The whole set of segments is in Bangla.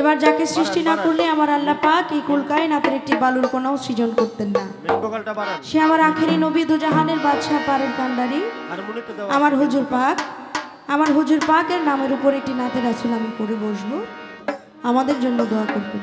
এবার যাকে সৃষ্টি না করলে আমার আল্লাহ পাক এই কুলকায় নাতের একটি বালুর কোনাও সৃজন করতেন না। সে আমার আখেরি নবী দুজাহানের বাদশাহ পারের কান্ডারি আমার হুজুর পাক আমার হুজুর পাকের নামের উপর একটি নাতের আসল আমি করে বসবো। আমাদের জন্য দোয়া করবেন।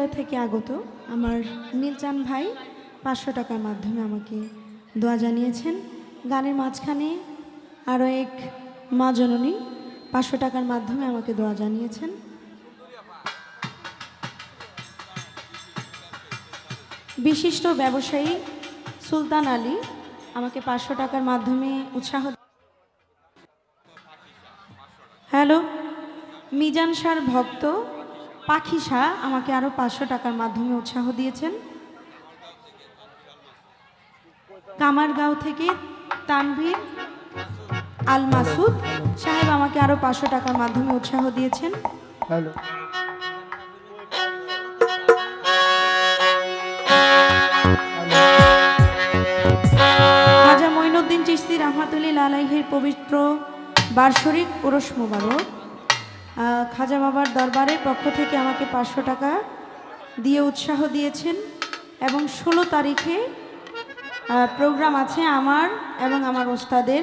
আগত আমার নীলচান ভাই পাঁচশো টাকার মাধ্যমে আমাকে দোয়া জানিয়েছেন। গানের মাঝখানে আরও এক মা জননী পাঁচশো টাকার মাধ্যমে আমাকে দোয়া জানিয়েছেন। বিশিষ্ট ব্যবসায়ী সুলতান আলী আমাকে পাঁচশো টাকার মাধ্যমে উৎসাহ হ্যালো, মিজান শাহর ভক্ত পাখি শাহ আমাকে আরও পাঁচশো টাকার মাধ্যমে উৎসাহ দিয়েছেন। কামারগাঁও থেকে তানভীর আল মাসুদ সাহেব আমাকে আরও পাঁচশো টাকার মাধ্যমে উৎসাহ দিয়েছেন। হ্যালো। খাজা মঈনুদ্দিন চিস্তি রহমাতুল্লিল আলাইহির পবিত্র বার্ষরিক ওরস মোবারক। আহ, খাজা বাবার দরবারের পক্ষ থেকে আমাকে পাঁচশো টাকা দিয়ে উৎসাহ দিয়েছেন এবং ষোলো তারিখে প্রোগ্রাম আছে আমার এবং আমার ওস্তাদের।